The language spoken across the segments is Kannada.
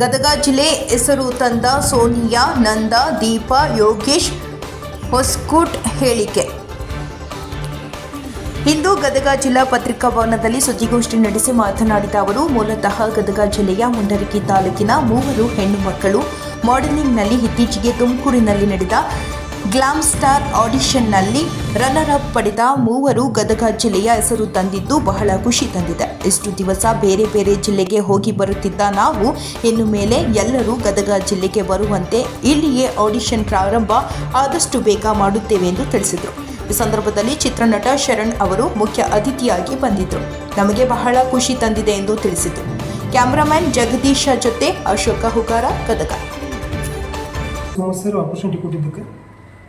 ಗದಗ ಜಿಲ್ಲೆ ಹೆಸರು ತಂದ ಸೋನಿಯಾ, ನಂದ, ದೀಪ, ಯೋಗೇಶ್ ಹೊಸ್ಕೂಟ್ ಹೇಳಿಕೆ. ಇಂದು ಗದಗ ಜಿಲ್ಲಾ ಪತ್ರಿಕಾ ಭವನದಲ್ಲಿ ಸುದ್ದಿಗೋಷ್ಠಿ ನಡೆಸಿ ಮಾತನಾಡಿದ ಅವರು, ಮೂಲತಃ ಗದಗ ಜಿಲ್ಲೆಯ ಮುಂಡರಗಿ ತಾಲೂಕಿನ ಮೂವರು ಹೆಣ್ಣು ಮಕ್ಕಳು ಮಾಡೆಲಿಂಗ್ನಲ್ಲಿ ಇತ್ತೀಚೆಗೆ ತುಮಕೂರಿನಲ್ಲಿ ನಡೆದ ಗ್ಲಾಮ್ ಸ್ಟಾರ್ ಆಡಿಷನ್ನಲ್ಲಿ ರನ್ನರ್ ಅಪ್ ಪಡೆದ ಮೂವರು ಗದಗ ಜಿಲ್ಲೆಯ ಹೆಸರು ತಂದಿದ್ದು ಬಹಳ ಖುಷಿ ತಂದಿದೆ. ಇಷ್ಟು ದಿವಸ ಬೇರೆ ಬೇರೆ ಜಿಲ್ಲೆಗೆ ಹೋಗಿ ಬರುತ್ತಿದ್ದ ನಾವು, ಇನ್ನು ಮೇಲೆ ಎಲ್ಲರೂ ಗದಗ ಜಿಲ್ಲೆಗೆ ಬರುವಂತೆ ಇಲ್ಲಿಯೇ ಆಡಿಷನ್ ಪ್ರಾರಂಭ ಆದಷ್ಟು ಬೇಗ ಮಾಡುತ್ತೇವೆ ಎಂದು ತಿಳಿಸಿದರು. ಈ ಸಂದರ್ಭದಲ್ಲಿ ಚಿತ್ರನಟ ಶರಣ್ ಅವರು ಮುಖ್ಯ ಅತಿಥಿಯಾಗಿ ಬಂದಿದ್ದರು ನಮಗೆ ಬಹಳ ಖುಷಿ ತಂದಿದೆ ಎಂದು ತಿಳಿಸಿದರು. ಕ್ಯಾಮರಾಮ್ಯಾನ್ ಜಗದೀಶ ಜೊತೆ ಅಶೋಕ ಹುಗಾರ, ಗದಗ.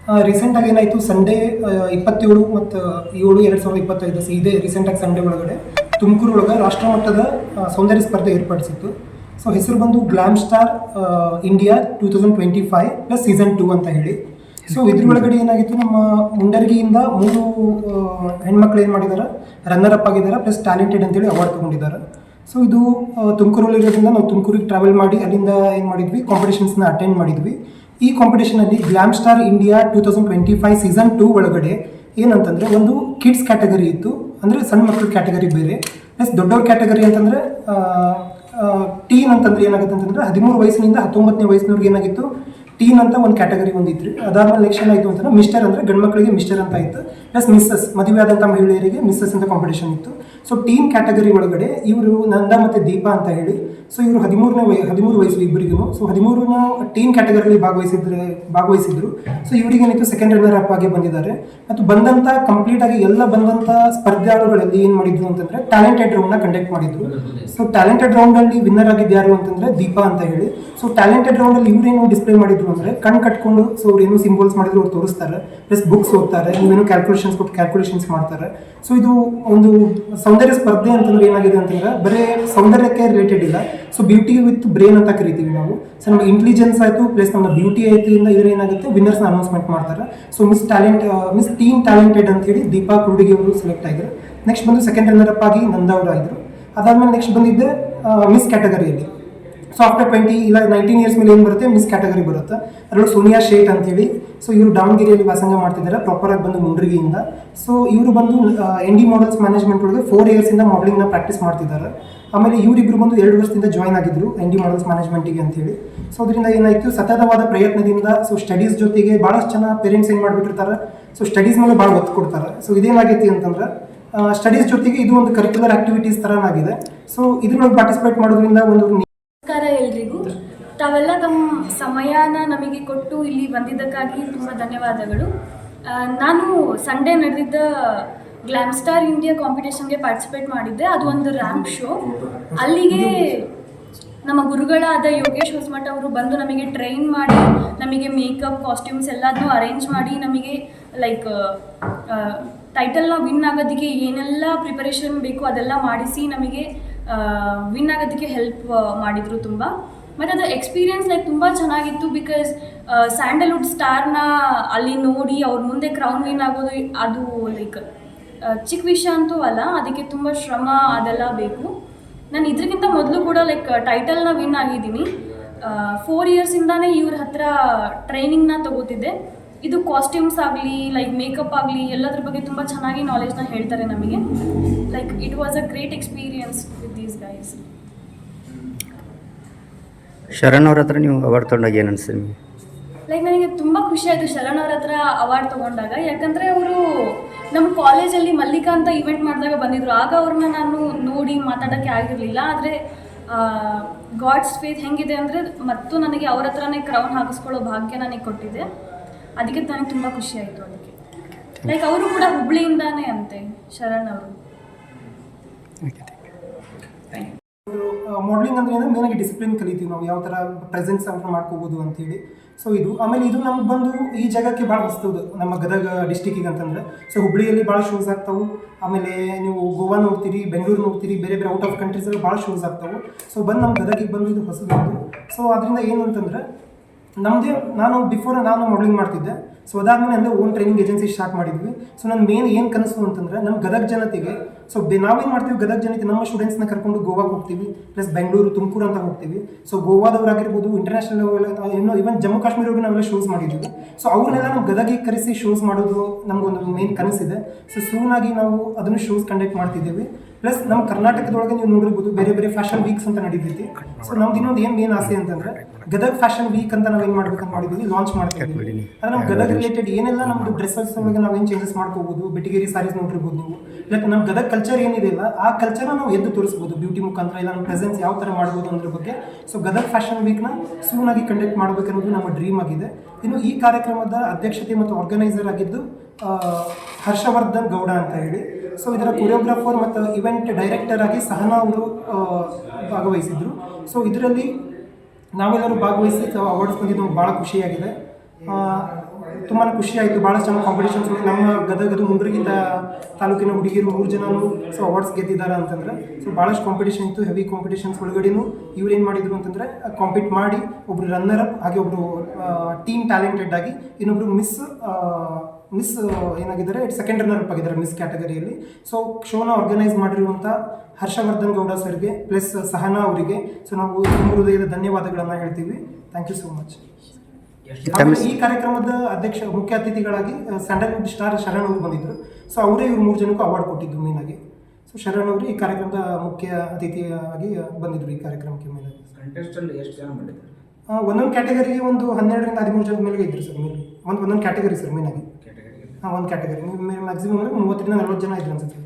ಸೋಮಸ್ ಆಗಿ ಏನಾಯ್ತು? ಕೊಟ್ಟಿದ್ದಕ್ಕೆ ರೀಸೆಂಟಾಗಿ ಏನಾಯಿತು ಸಂಡೇ ಇಪ್ಪತ್ತೇಳು ಮತ್ತು ಏಳು ಎರಡು ಸಾವಿರದ ಇಪ್ಪತ್ತೈದು ಸ- ಇದೇ ರೀಸೆಂಟಾಗಿ ಸಂಡೇ ಒಳಗಡೆ. ತುಮಕೂರು ಒಳಗೆ ರಾಷ್ಟ್ರ ಮಟ್ಟದ ಸೌಂದರ್ಯ ಸ್ಪರ್ಧೆ ಏರ್ಪಡಿಸಿತ್ತು. ಸೊ ಹೆಸರು ಬಂದು glam star India two thousand twenty five plus season two ಅಂತ ಹೇಳಿ. ಸೊ ಇದ್ರ ಒಳಗಡೆ ಏನಾಗಿತ್ತು? ನಮ್ಮ ಮುಂಡರ್ಗಿಯಿಂದ ಮೂರು ಹೆಣ್ಮಕ್ಳು ಏನು ಮಾಡಿದ್ದಾರೆ ರನ್ನರ್ ಅಪ್ ಆಗಿದ್ದಾರೆ ಪ್ಲಸ್ ಟ್ಯಾಲೆಂಟೆಡ್ ಅಂತೇಳಿ ಅವಾರ್ಡ್ ತೊಗೊಂಡಿದ್ದಾರೆ ಸೊ ಇದು ತುಮಕೂರಲ್ಲಿರೋದ್ರಿಂದ ನಾವು ತುಮಕೂರಿಗೆ ಟ್ರಾವೆಲ್ ಮಾಡಿ ಅಲ್ಲಿಂದ ಏನು ಮಾಡಿದ್ವಿ? ಕಾಂಪಿಟೇಷನ್ಸ್ನ ಅಟೆಂಡ್ ಮಾಡಿದ್ವಿ. ಈ ಕಾಂಪಿಟೇಷನಲ್ಲಿ glam star India two thousand twenty five season two ಒಳಗಡೆ ಏನಂತಂದರೆ ಒಂದು ಕಿಡ್ಸ್ ಕ್ಯಾಟಗರಿ ಇತ್ತು. ಅಂದರೆ ಸಣ್ಣ ಮಕ್ಕಳ ಕ್ಯಾಟಗರಿ ಬೇರೆ. ಪ್ಲಸ್ ದೊಡ್ಡವ್ರ ಕ್ಯಾಟಗರಿ ಅಂತಂದರೆ ಟೀನ್ ಅಂತಂದ್ರೆ ಏನಾಗುತ್ತೆ ಅಂತಂದ್ರೆ ಹದಿಮೂರು ವಯಸ್ಸಿನಿಂದ ಹತ್ತೊಂಬತ್ತನೇ ವಯಸ್ಸಿನವ್ರಿಗೆ ಏನಾಗಿತ್ತು? ಟೀನ್ ಅಂತ ಒಂದು ಕ್ಯಾಟಗರಿ ಒಂದಿತ್ತು ಅದಾದ್ಮೇಲೆ ನೆಕ್ಸ್ಟ್ ಏನಾಯಿತು ಅಂತಂದ್ರೆ ಮಿಸ್ಟರ್ ಅಂದರೆ ಗಂಡು ಮಕ್ಕಳಿಗೆ ಮಿಸ್ಟರ್ ಅಂತ ಇತ್ತು. ಪ್ಲಸ್ ಮಿಸ್ಸಸ್ ಮದುವೆ ಮಹಿಳೆಯರಿಗೆ ಮಿಸ್ಸಸ್ ಅಂತ ಕಾಂಪಿಟೇಷನ್ ಇತ್ತು. ಸೊ ಟೀನ್ ಕ್ಯಾಟಗರಿ ಒಳಗಡೆ ಇವರು ನಂದ ಮತ್ತು ದೀಪಾ ಅಂತ ಹೇಳಿ ಸೊ ಇವರು ಹದಿಮೂರನೇ ವಯ, ಹದಿಮೂರು ವಯಸ್ಸು ಇಬ್ಬರಿಗೂ ಸೊ ಹದಿಮೂರನ ಟೀನ್ ಕ್ಯಾಟಗರಿಯಲ್ಲಿ ಭಾಗವಹಿಸಿದ್ರೆ, ಭಾಗವಹಿಸಿದ್ರು. ಸೊ ಇವರಿಗೇನಿತ್ತು ಸೆಕೆಂಡ್ ರನ್ನರ್ ಅಪ್ ಆಗಿ ಬಂದಿದ್ದಾರೆ. ಮತ್ತು ಬಂದಂಥ ಕಂಪ್ಲೀಟ್ ಆಗಿ ಎಲ್ಲ ಬಂದಂಥ ಸ್ಪರ್ಧಾಳುಗಳಲ್ಲಿ ಏನು ಮಾಡಿದ್ರು ಅಂತಂದ್ರೆ ಟ್ಯಾಲೆಂಟೆಡ್ ರೌಂಡ್ನ ಕಂಡಕ್ಟ್ ಮಾಡಿದ್ರು. ಸೊ ಟ್ಯಾಲೆಂಟೆಡ್ ರೌಂಡಲ್ಲಿ ವಿನ್ನರ್ ಆಗಿದ್ದು ಯಾರು ಅಂತಂದ್ರೆ ದೀಪಾ ಅಂತ ಹೇಳಿ. ಸೊ ಟ್ಯಾಲೆಂಟೆಡ್ ರೌಂಡಲ್ಲಿ ಇವರೇನು ಡಿಸ್ಪ್ಲೇ ಮಾಡಿದ್ರು ಅಂದ್ರೆ ಕಣ್ ಕಟ್ಕೊಂಡು ಸೊ ಅವ್ರು ಏನು ಸಿಂಬಲ್ಸ್ ಮಾಡಿದ್ರು ಅವ್ರು ತೋರಿಸ್ತಾರೆ. ಪ್ಲಸ್ ಬುಕ್ಸ್ ಓದ್ತಾರೆ, ನೀವೇನು ಕ್ಯಾಲ್ಕುಲೇಷನ್ಸ್ ಕೊಟ್ಟು ಕ್ಯಾಲ್ಕುಲೇಷನ್ಸ್ ಮಾಡ್ತಾರೆ. ಸೊ ಇದು ಒಂದು ಸೌಂದರ್ಯ ಸ್ಪರ್ಧೆ ಅಂತಂದ್ರೆ ಏನಾಗಿದೆ ಅಂತಂದ್ರೆ ಬರೀ ಸೌಂದರ್ಯಕ್ಕೆ ರಿಲೇಟೆಡ್ ಇಲ್ಲ. ಸೊ ಬ್ಯೂಟಿ ವಿತ್ ಬ್ರೇನ್ ಅಂತ ಕರಿತೀವಿ ನಾವು. ಸೊ ನಮ್ಮ ಇಂಟೆಲಿಜೆನ್ಸ್ ಆಯಿತು ಪ್ಲಸ್ ನಮ್ಮ ಬ್ಯೂಟಿ ಆಯಿತು ಇಂದ ಇದ್ರ ಏನಾಗುತ್ತೆ ವಿನ್ನರ್ಸ್ನ ಅನೌನ್ಸ್ಮೆಂಟ್ ಮಾಡ್ತಾರೆ. So miss talent miss teen talented ಅಂತ ಹೇಳಿ ದೀಪಾ ಕುರುಡಿಗೆ ಅವರು ಸೆಲೆಕ್ಟ್ ಆಗಿದ್ರು. ನೆಕ್ಸ್ಟ್ ಬಂದು ಸೆಕೆಂಡ್ ರನ್ನರ್ ಅಪ್ ಆಗಿ ನಂದ ಅವರು ಅದಾದಮೇಲೆ ಅದಾದ್ಮೇಲೆ ನೆಕ್ಸ್ಟ್ ಬಂದಿದ್ದೆ ಮಿಸ್ ಕ್ಯಾಟಗರಿಯಲ್ಲಿ ಸೊ ಆಫ್ಟರ್ ಟ್ವೆಂಟಿ ಇಲ್ಲ ನೈನ್ಟೀನ್ ಇಯರ್ಸ್ ಮೇಲೆ ಏನು ಬರುತ್ತೆ? ಮಿಸ್ ಕ್ಯಾಟಗರಿ ಬರುತ್ತೆ. ಅದರೊಳಗೆ ಸೋನಿಯಾ ಶೇಟ್ ಅಂತೇಳಿ. ಸೊ ಇವರು ದಾವಣಗೆರೆಯಲ್ಲಿ ವಾಸಂಗ ಮಾಡ್ತಿದ್ದಾರೆ. ಪ್ರಾಪರ್ ಆಗಿ ಬಂದು ಮುಂಡ್ರಿಗಿಯಿಂದ ಸೊ ಇವರು ಬಂದು ಎನ್ ಡಿ ಮಾಡಲ್ಸ್ ಮ್ಯಾನೇಜ್ಮೆಂಟ್ ಒಳಗೆ ಫೋರ್ ಇಯರ್ಸಿಂದ ಮಾಡಲಿಂಗ್ನ ಪ್ರಾಕ್ಟೀಸ್ ಮಾಡ್ತಿದ್ದಾರೆ. ಆಮೇಲೆ ಇವರಿಬ್ಬರು ಬಂದು ಎರಡು ವರ್ಷದಿಂದ ಜಾಯ್ನ್ ಆಗಿದ್ರು ಎನ್ ಡಿ ಮಾಡಲ್ಸ್ ಮ್ಯಾನೇಜ್ಮೆಂಟಿಗೆ ಅಂತೇಳಿ. ಸೊ ಅದರಿಂದ ಏನಾಯಿತು? ಸತತವಾದ ಪ್ರಯತ್ನದಿಂದ ಸೊ ಸ್ಟಡೀಸ್ ಜೊತೆಗೆ ಭಾಳಷ್ಟು ಜನ ಪೇರೆಂಟ್ಸ್ ಏನು ಮಾಡಿಬಿಟ್ಟಿರ್ತಾರೆ? ಸೊ ಸ್ಟಡೀಸ್ ಮೇಲೆ ಭಾಳ ಒತ್ತು ಕೊಡ್ತಾರೆ. ಸೊ ಇದೇನಾಗೈತಿ ಅಂತಂದ್ರೆ ಸ್ಟಡೀಸ್ ಜೊತೆಗೆ ಇದು ಒಂದು ಕರಿಕ್ಯುಲರ್ ಆಕ್ಟಿವಿಟೀಸ್ ಥರನಾಗಿದೆ ಸೊ ಇದ್ರೊಳಗೆ ಪಾರ್ಟಿಸಿಪೇಟ್ ಮಾಡೋದ್ರಿಂದ ಒಂದು ತಾವೆಲ್ಲ ತಮ್ಮ ಸಮಯನ ನಮಗೆ ಕೊಟ್ಟು ಇಲ್ಲಿ ಬಂದಿದ್ದಕ್ಕಾಗಿ ತುಂಬ ಧನ್ಯವಾದಗಳು. ನಾನು ಸಂಡೇ ನಡೆದಿದ್ದ ಗ್ಲಾಮ್ ಸ್ಟಾರ್ ಇಂಡಿಯಾ ಕಾಂಪಿಟೇಷನ್ಗೆ ಪಾರ್ಟಿಸಿಪೇಟ್ ಮಾಡಿದ್ದೆ. ಅದು ಒಂದು ರ್ಯಾಂಪ್ ಶೋ ಅಲ್ಲಿಗೆ ನಮ್ಮ ಗುರುಗಳಾದ ಯೋಗೇಶ್ ಹೊಸಮಠ ಅವರು ಬಂದು ನಮಗೆ ಟ್ರೈನ್ ಮಾಡಿ, ನಮಗೆ ಮೇಕಪ್ ಕಾಸ್ಟ್ಯೂಮ್ಸ್ ಎಲ್ಲದನ್ನೂ ಅರೇಂಜ್ ಮಾಡಿ ನಮಗೆ ಲೈಕ್ ಟೈಟಲ್ನ ವಿನ್ ಆಗೋದಕ್ಕೆ ಏನೆಲ್ಲ ಪ್ರಿಪರೇಷನ್ ಬೇಕು ಅದೆಲ್ಲ ಮಾಡಿಸಿ ನಮಗೆ ವಿನ್ ಆಗೋದಕ್ಕೆ ಹೆಲ್ಪ್ ಮಾಡಿದರು ತುಂಬ. ಮತ್ತು ಅದು ಎಕ್ಸ್ಪೀರಿಯೆನ್ಸ್ ಲೈಕ್ ತುಂಬ ಚೆನ್ನಾಗಿತ್ತು ಬಿಕಾಸ್ ಸ್ಯಾಂಡಲ್ವುಡ್ ಸ್ಟಾರ್ನ ಅಲ್ಲಿ ನೋಡಿ ಅವ್ರ ಮುಂದೆ ಕ್ರೌನ್ ವಿನ್ ಆಗೋದು ಅದು ಲೈಕ್ ಚಿಕ್ಕ ವಿಷಯ ಅಂತೂ ಅಲ್ಲ, ಅದಕ್ಕೆ ತುಂಬ ಶ್ರಮ ಅದೆಲ್ಲ ಬೇಕು. ನಾನು ಇದಕ್ಕಿಂತ ಮೊದಲು ಕೂಡ ಲೈಕ್ ಟೈಟಲ್ನ ವಿನ್ ಆಗಿದ್ದೀನಿ. ಫೋರ್ ಇಯರ್ಸಿಂದಾನೇ ಇವ್ರ ಹತ್ರ ಟ್ರೈನಿಂಗ್ನ ತಗೋತಿದ್ದೆ. ಇದು ಕಾಸ್ಟ್ಯೂಮ್ಸ್ ಆಗಲಿ ಲೈಕ್ ಮೇಕಪ್ ಆಗಲಿ, ಎಲ್ಲದ್ರ ಬಗ್ಗೆ ತುಂಬ ಚೆನ್ನಾಗಿ ನಾಲೆಜ್ನ ಹೇಳ್ತಾರೆ ನಮಗೆ. Like it was a great experience with these guys Sharan ಅವ್ರ ಹತ್ರ ನೀವು ಅವಾರ್ಡ್ ತಗೊಂಡಾಗ ಏನು ಅನಿಸ್ತು ನಿಮಗೆ? ಲೈಕ್ ನನಗೆ ತುಂಬ ಖುಷಿ ಆಯಿತು ಶರಣ್ ಅವ್ರ ಹತ್ರ ಅವಾರ್ಡ್ ತಗೊಂಡಾಗ. ಯಾಕಂದರೆ ಅವರು ನಮ್ಮ ಕಾಲೇಜಲ್ಲಿ ಮಲ್ಲಿಕಾ ಅಂತ ಇವೆಂಟ್ ಮಾಡಿದಾಗ ಬಂದಿದ್ರು. ಆಗ ಅವ್ರನ್ನ ನಾನು ನೋಡಿ ಮಾತಾಡೋಕ್ಕೆ ಆಗಿರಲಿಲ್ಲ. ಆದರೆ ಗಾಡ್ಸ್ ಫೇತ್ ಹೆಂಗಿದೆ ಅಂದರೆ ಮತ್ತು ನನಗೆ ಅವ್ರ ಹತ್ರನೇ ಕ್ರೌನ್ ಹಾಕಿಸ್ಕೊಳ್ಳೋ ಭಾಗ್ಯ ನನಗೆ ಕೊಟ್ಟಿದೆ. ಅದಕ್ಕೆ ನನಗೆ ತುಂಬ ಖುಷಿ ಆಯಿತು ಅದಕ್ಕೆ. ಲೈಕ್ ಅವರು ಕೂಡ ಹುಬ್ಳಿಯಿಂದಾನೇ ಅಂತೆ ಶರಣ್ ಅವರು. ಮಾಡಲಿಂಗ್ ಅಂದ್ರೆ ಏನಂದ್ರೆ ಮೇನಾಗಿ ಡಿಸಿಪ್ಲಿನ್ ಕಲಿತೀವಿ ನಾವು, ಯಾವ ಥರ ಪ್ರೆಸೆನ್ಸ್ ಅಂತ ಮಾಡ್ಕೋಬೋದು ಅಂತೇಳಿ. ಸೊ ಇದು, ಆಮೇಲೆ ಇದು ನಮ್ಗೆ ಬಂದು ಈ ಜಾಗಕ್ಕೆ ಭಾಳ ಹೊಸ್ತದು ನಮ್ಮ ಗದಗ ಡಿಸ್ಟಿಕ್ಕಿಗೆ ಅಂತಂದ್ರೆ. ಸೊ ಹುಬ್ಬಳ್ಳಿಯಲ್ಲಿ ಭಾಳ ಶೋಸ್ ಆಗ್ತಾವೆ. ಆಮೇಲೆ ನೀವು ಗೋವಾ ನೋಡ್ತೀರಿ, ಬೆಂಗಳೂರು ನೋಡ್ತೀರಿ, ಬೇರೆ ಬೇರೆ ಔಟ್ ಆಫ್ ಕಂಟ್ರೀಸಲ್ಲಿ ಭಾಳ ಶೋಸ್ ಆಗ್ತಾವೆ. ಸೊ ಬಂದು ನಮ್ಮ ಗದಗಿಗೆ ಬಂದು ಇದು ಹೊಸದು. ಸೊ ಅದರಿಂದ ಏನು ಅಂತಂದ್ರೆ ನಮ್ಮದೇ ನಾನು ಬಿಫೋರ್ ನಾನು ಮಾಡಲಿಂಗ್ ಮಾಡ್ತಿದ್ದೆ. ಸೊ ಅದಾದ್ಮೇಲೆ ಅಂದರೆ ಓನ್ ಟ್ರೈನಿಂಗ್ ಏಜೆನ್ಸಿ ಸ್ಟಾರ್ಟ್ ಮಾಡಿದ್ವಿ. ಸೊ ನನ್ನ ಮೇನ್ ಏನು ಕನಸು ಅಂತಂದ್ರೆ ನಮ್ಮ ಗದಗ ಜನತೆಗೆ ಸೊ ನಾವೇನು ಮಾಡ್ತೀವಿ, ಗದಗ ಜನತೆ ನಮ್ಮ ಸ್ಟೂಡೆಂಟ್ಸ್ನ ಕರ್ಕೊಂಡು ಗೋವಾಗೆ ಹೋಗ್ತೀವಿ. ಪ್ಲಸ್ ಬೆಂಗಳೂರು ತುಮಕೂರು ಅಂತ ಹೋಗ್ತೀವಿ. ಸೊ ಗೋವಾದವರಾಗಿರ್ಬೋದು ಇಂಟರ್ನ್ಯಾಷನಲ್ ಲೆವೆಲ್ ಏನೋ ಇವನ್ ಜಮ್ಮು ಕಾಶ್ಮೀರವ್ರಿಗೆ ನಾವೆಲ್ಲ ಶೋಸ್ ಮಾಡಿದ್ದೀವಿ. ಸೊ ಅವ್ರನ್ನೆಲ್ಲ ನಾವು ಗದಗಿಗೆ ಕರೆಸಿ ಶೋಸ್ ಮಾಡೋದು ನಮಗೊಂದು ಮೇನ್ ಕನಸಿದೆ. ಸೊ ಸೂನಾಗಿ ನಾವು ಅದನ್ನು ಶೋಸ್ ಕಂಡಕ್ಟ್ ಮಾಡ್ತಿದ್ದೀವಿ. ಪ್ಲಸ್ ನಮ್ಮ ಕರ್ನಾಟಕದೊಳಗೆ ನೀವು ನೋಡಿರ್ಬೋದು ಬೇರೆ ಬೇರೆ ಫ್ಯಾಷನ್ ವೀಕ್ಸ್ ಅಂತ ನಡೀತೈತಿ. ಸೊ ನಮ್ದು ಇನ್ನೊಂದು ಏನು ಮೇನ್ ಆಸೆ ಅಂತಂದ್ರೆ ಗದಗ್ ಫ್ಯಾಷನ್ ವೀಕ್ ಅಂತ ನಾವು ಏನು ಮಾಡ್ಬೇಕಂತ ಮಾಡಿದ್ವಿ ಲಾಂಚ್ ಮಾಡ್ತೀವಿ. ಅದು ನಮ್ಮ ಗದಗ್ ರಿಲೇಟೆಡ್ ಏನೆಲ್ಲ ನಮ್ದು ಡ್ರೆಸ್ಸಸ್ ಒಳಗೆ ಏನು ಚೇಂಜಸ್ ಮಾಡ್ಕೋಬಹುದು ಬೆಟಗೇರಿ ಸಾರೀಸ್ ನೋಡಿರ್ಬೋದು ನೀವು. ಲೈಕ್ ನಮ್ಮ ಗದಗ ಕಲ್ಚರ್ ಏನಿದೆ ಅಲ್ಲ ಆ ಕಲ್ಚರ್ ನಾವು ಎದ್ದು ತೋರಿಸ್ಬೋದು ಬ್ಯೂಟಿ ಮುಖಾಂತರ ಇಲ್ಲ ನಮ್ಮ ಪ್ರೆಸೆನ್ಸ್ ಯಾವ ಥರ ಮಾಡ್ಬೋದು ಅನ್ನೋದ್ರ ಬಗ್ಗೆ. ಸೊ ಗದಗ್ ಫ್ಯಾಷನ್ ವೀಕ್ನ ಸೂನ್ ಆಗಿ ಕಂಡಕ್ಟ್ ಮಾಡಬೇಕನ್ನೋದು ನಮ್ಮ ಡ್ರೀಮ್ ಆಗಿದೆ. ಇನ್ನು ಈ ಕಾರ್ಯಕ್ರಮದ ಅಧ್ಯಕ್ಷತೆ ಮತ್ತು ಆರ್ಗನೈಸರ್ ಆಗಿದ್ದು ಹರ್ಷವರ್ಧನ್ ಗೌಡ ಅಂತ ಹೇಳಿ. ಸೊ ಇದರ ಕೊರಿಯೋಗ್ರಾಫರ್ ಮತ್ತು ಇವೆಂಟ್ ಡೈರೆಕ್ಟರ್ ಆಗಿ ಸಹನಾ ಅವರು ಭಾಗವಹಿಸಿದ್ರು. ಸೊ ಇದರಲ್ಲಿ ನಾವೆಲ್ಲರೂ ಭಾಗವಹಿಸಿ ಅವಾರ್ಡ್ಸ್ ಬಂದಿದ್ದು ಭಾಳ ಖುಷಿಯಾಗಿದೆ. ತುಂಬಾ ಖುಷಿ ಆಯಿತು ಭಾಳ ಚೆನ್ನಾಗಿ ಕಾಂಪಿಟೇಷನ್ಸ್ ನಮ್ಮ ಗದಗದ ಮುಂಡ್ರಿಗಿಂತ ತಾಲೂಕಿನ ಹುಡುಗಿರು ಮೂರು ಜನರು ಸೊ ಅವಾರ್ಡ್ಸ್ ಗೆದ್ದಿದ್ದಾರೆ ಅಂತಂದ್ರೆ. ಸೊ ಭಾಳಷ್ಟು ಕಾಂಪಿಟೇಷನ್ ಇತ್ತು. ಹೆವಿ ಕಾಂಪಿಟೇಷನ್ಸ್ ಒಳಗಡೆನೂ ಇವ್ರು ಏನು ಮಾಡಿದ್ರು ಅಂತಂದರೆ ಕಾಂಪೀಟ್ ಮಾಡಿ ಒಬ್ರು ರನ್ನರ್ ಅಪ್ ಹಾಗೆ ಒಬ್ಬರು ಟೀಮ್ ಟ್ಯಾಲೆಂಟೆಡ್ ಆಗಿ ಇನ್ನೊಬ್ರು ಮಿಸ್ ಮಿಸ್ ಏನಾಗಿದ್ದಾರೆ ಸೆಕೆಂಡ್ ರನ್ನರ್ ಅಪ್ ಆಗಿದ್ದಾರೆ ಮಿಸ್ ಕ್ಯಾಟಗರಿಯಲ್ಲಿ. ಸೊ ಶೋನ ಆರ್ಗನೈಸ್ ಮಾಡಿರುವಂಥ ಹರ್ಷವರ್ಧನ್ ಗೌಡ ಸರ್ಗೆ ಪ್ಲಸ್ ಸಹನಾ ಅವರಿಗೆ. ಸೊ ನಾವು ತುಂಬ ಹೃದಯದ ಧನ್ಯವಾದಗಳನ್ನು ಹೇಳ್ತೀವಿ. ಥ್ಯಾಂಕ್ ಯು ಸೋ ಮಚ್ ಈ ಕಾರ್ಯಕ್ರಮದ ಅಧ್ಯಕ್ಷ ಮುಖ್ಯ ಅತಿಥಿಗಳಾಗಿ ಸ್ಯಾಂಡಲ್ವುಡ್ ಸ್ಟಾರ್ ಶರಣ್ ಅವರು ಬಂದಿದ್ದರು. ಸೊ ಅವರೇ ಇವ್ರು ಮೂರು ಜನಕ್ಕೂ ಅವಾರ್ಡ್ ಕೊಟ್ಟಿದ್ದು ಮೇನಾಗಿ ಸೊ ಶರಣ್ ಅವರು ಈ ಕಾರ್ಯಕ್ರಮದ ಮುಖ್ಯ ಅತಿಥಿಯಾಗಿ ಬಂದಿದ್ರು ಈ ಕಾರ್ಯಕ್ರಮಕ್ಕೆ ಮೇಲಾಗಿ ಕಂಟೆಸ್ಟಲ್ಲಿ ಎಷ್ಟು ಜನ ಮಾಡಿದ್ದಾರೆ ಒಂದೊಂದು ಕ್ಯಾಟಗರಿಗೆ ಒಂದು ಹನ್ನೆರಡರಿಂದ ಹದಿಮೂರು ಜನ ಮೇಲೆ ಇದ್ದರು ಸರ್ ಮೇಲೆ ಒಂದು ಒಂದೊಂದು ಕ್ಯಾಟಗರಿ ಸರ್ ಮೇನಾಗಿ ಹಾಂ ಒಂದು ಕ್ಯಾಟಗರಿ ಮ್ಯಾಕ್ಸಿಮಮ್ ಅಂದರೆ ಮೂವತ್ತರಿಂದ ನಲ್ವತ್ತು ಜನ ಇದ್ರು ಅನ್ಸುತ್ತೆ.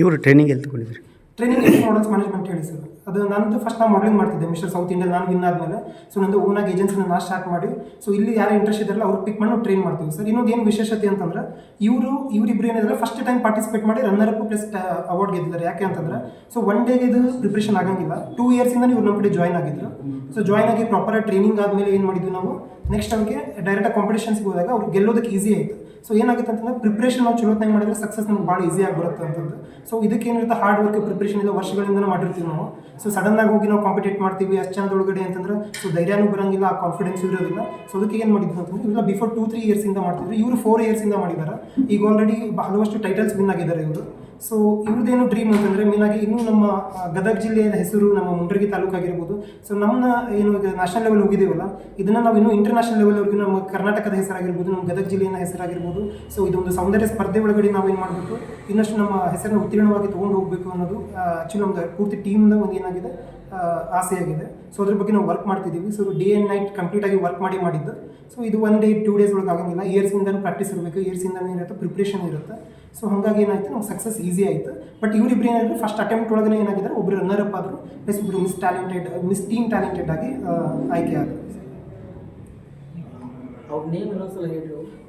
ಇವರು ಟ್ರೈನಿಂಗ್ ಎಲ್ಲಿ ತಗೊಂಡಿದ್ರಿ ಟ್ರೈನಿಂಗ್ ಮಾಡಲ್ಸ್ ಮ್ಯಾನೇಜ್ಮೆಂಟ್ ಹೇಳಿ ಸರ್. ಅದು ನಂದು ಫಸ್ಟ್ ನಾನು ಮಾಡಲಿಂಗ್ ಮಾಡ್ತಿದ್ದೆ ಮಿಸ್ಟರ್ ಸೌತ್ ಇಂಡಿಯಾ ನಾನು ವಿನ್ ಆದಮೇಲೆ. ಸೊ ನಂದು ಓನಾಗಿ ಏಜೆನ್ಸಿನ ನಾ ಸ್ಟಾರ್ಟ್ ಮಾಡಿ. ಸೊ ಇಲ್ಲಿ ಯಾರು ಇಂಟ್ರೆಸ್ಟ್ ಇದ್ದಾರಲ್ಲ, ಅವ್ರು ಪಿಕ್ ಮಾಡಿ ಟ್ರೈನ್ ಮಾಡ್ತೀವಿ. ಸರ್ ಇನ್ನೊಂದು ಏನು ವಿಶೇಷತೆ ಅಂತಂದ್ರೆ, ಇವರು, ಇವರಿಬ್ರು ಏನಿದ್ರೆ ಫಸ್ಟ್ ಟೈಮ್ ಪಾರ್ಟಿಸಿಪೇಟ್ ಮಾಡಿ ರನ್ನರ್ ಅಪ್ ಪ್ಲಸ್ ಅವಾರ್ಡ್ ಗೆದ್ದಿದ್ದಾರೆ. ಯಾಕೆ ಅಂತಂದ್ರೆ ಸೊ ಒನ್ ಡೇಗೆ ಇದು ಪ್ರಿಪ್ರೇಷನ್ ಆಗಂಗಿಲ್ಲ. ಟೂ ಇಯರ್ಸಿಂದ ಇವ್ರು ನಮ್ಮ ಕಡೆ ಜಾಯ್ನ್ ಆಗಿದ್ರು. ಸೊ ಜಾಯ್ನ್ ಆಗಿ ಪ್ರಾಪರ್ ಟ್ರೈನಿಂಗ್ ಆದಮೇಲೆ ಏನು ಮಾಡಿದ್ವಿ ನಾವು? ನೆಕ್ಸ್ಟ್ ಅವ್ರಿಗೆ ಡೈರೆಕ್ಟ್ ಕಾಂಪಿಟೇಷನ್ಸ್ಗೆ ಹೋದಾಗ ಅವ್ರು ಗೆಲ್ಲೋದಕ್ಕೆ ಈಸಿ ಆಯಿತು. ಸೊ ಏನಾಗುತ್ತೆ ಅಂತಂದ್ರೆ ಪ್ರಿಪ್ರೇಷನ್ ನಾವು ಚಲೋತ್ನಾಗ ಮಾಡಿದ್ರೆ ಸಕ್ಸಸ್ ನಮ್ಗೆ ಭಾಳ ಈಸಿ ಆಗಿಬಿಡುತ್ತೆ ಅಂತಂದು. ಸೊ ಇದಕ್ಕೆ ಏನಿರುತ್ತೆ ಹಾರ್ಡ್ ವರ್ಕ್ ಪ್ರಿಪ್ರೇಷನ್ ಇಲ್ಲ ವರ್ಷಗಳಿಂದ ಮಾಡಿರ್ತೀವಿ ನಾವು. ಸೊ ಆಗಿ ಹೋಗಿ ನಾವು ಕಾಂಪಿಟೇಟ್ ಮಾಡ್ತೀವಿ, ಅಷ್ಟು ಜನದೊಳಗಡೆ ಅಂತಂದ್ರೆ ಸೊ ಧೈರ್ಯನೂ ಬರೋಂಗಿಲ್ಲ, ಆ ಕಾನ್ಫಿಡೆನ್ಸ್ ಇರೋದಿಲ್ಲ. ಸೊ ಅದಕ್ಕೆ ಏನು ಮಾಡಿದ್ರು ಅಂತಂದ್ರೆ ಇವೆಲ್ಲ ಬಿಫೋರ್ ಟೂ ತ್ರೀ ಇಯರ್ಸಿಂದ ಮಾಡ್ತಿದ್ರು. ಇವರು ಫೋರ್ ಇಯರ್ಸಿಂದ ಮಾಡಿದ್ದಾರೆ ಈಗ ಆಲ್ರೆಡಿ ಹಲವಷ್ಟು ಟೈಟಲ್ಸ್ ವಿನ್ ಆಗಿದ್ದಾರೆ ಇವರು. ಸೊ ಇವ್ರದ್ದೇನು ಡ್ರೀಮ್ ಅಂತಂದರೆ ಮೇನಾಗಿ ಇನ್ನೂ ನಮ್ಮ ಗದಗ ಜಿಲ್ಲೆಯ ಹೆಸರು ನಮ್ಮ ಮುಂಡ್ರಗಿ ತಾಲೂಕು ಆಗಿರ್ಬೋದು ಸೊ ನಮ್ಮನ್ನ ಏನು ಈಗ ನ್ಯಾಷನಲ್ ಲೆವೆಲ್ ಹೋಗಿದ್ದೀವಲ್ಲ, ಇದನ್ನು ನಾವು ಇನ್ನೂ ಇಂಟರ್ನ್ಯಾಷನಲ್ ಲೆವೆಲ್ವರೆಗೂ ನಮ್ಮ ಕರ್ನಾಟಕದ ಹೆಸರಾಗಿರ್ಬೋದು, ನಮ್ಮ ಗದಗ ಜಿಲ್ಲೆಯ ಹೆಸರಾಗಿರ್ಬೋದು. ಸೊ ಇದೊಂದು ಸೌಂದರ್ಯ ಸ್ಪರ್ಧೆ ಒಳಗಡೆ ನಾವು ಏನು ಮಾಡಬೇಕು, ಇನ್ನಷ್ಟು ನಮ್ಮ ಹೆಸರನ್ನು ಉತ್ತೀರ್ಣವಾಗಿ ತೊಗೊಂಡು ಹೋಗಬೇಕು ಅನ್ನೋದು ಆ್ಯಕ್ಚುಲಿ ನಮ್ದು ಪೂರ್ತಿ ಟೀಮ್ನ ಒಂದು ಏನಾಗಿದೆ ಆಸೆಯಾಗಿದೆ. ಸೊ ಅದ್ರ ಬಗ್ಗೆ ನಾವು ವರ್ಕ್ ಮಾಡ್ತಿದ್ದೀವಿ. So day and night complete ಆಗಿ ವರ್ಕ್ ಮಾಡಿ ಮಾಡಿದ್ದು. ಸೊ ಇದು ಒನ್ ಡೇ ಟೂ ಡೇಸ್ ಒಳಗೆ ಆಗಂಗಿಲ್ಲ. ಇಯರ್ಸಿಂದನೂ ಪ್ರಾಕ್ಟೀಸ್ ಇರಬೇಕು. ಇಯರ್ಸಿಂದನೂ ಇರುತ್ತೆ ಪ್ರಿಪ್ರೇಷನ್ ಇರುತ್ತೆ. ಸೊ ಹಾಗಾಗಿ ಏನಾಯ್ತು? ನಮ್ಗೆ ಸಕ್ಸಸ್ ಈಸಿ ಆಯಿತು. ಬಟ್ ಇವರಿಬ್ರು ಏನಾದ್ರು ಫಸ್ಟ್ ಅಟೆಂಪ್ಟ್ ಒಳಗಡೆ ಏನಾಗಿದ್ದಾರೆ ಒಬ್ಬರು ರನ್ನರ್ ಅಪ್ ಆದರು ಪ್ಲಸ್ ಒಬ್ಬರು miss talented miss team talented ಆಗಿ ಆಯ್ಕೆ ಆದರು.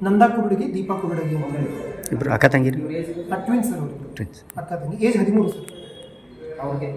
ನಂದಾ ಕುರುಡಿಗೆ ದೀಪಾ ಕುರುಡಗಿ ಅಂತ ಹೇಳಿ. ಇಬ್ಬರು ಅಕ್ಕ ತಂಗಿ ಟ್ವಿನ್ಸ್ ಸರ್ ಅವರು. ಟ್ವಿನ್ಸ್ ಅಕ್ಕ ತಂಗಿ. ಏಜ್ ಹದಿಮೂರು ಸರ್. ಅವ್ರಿಗೆ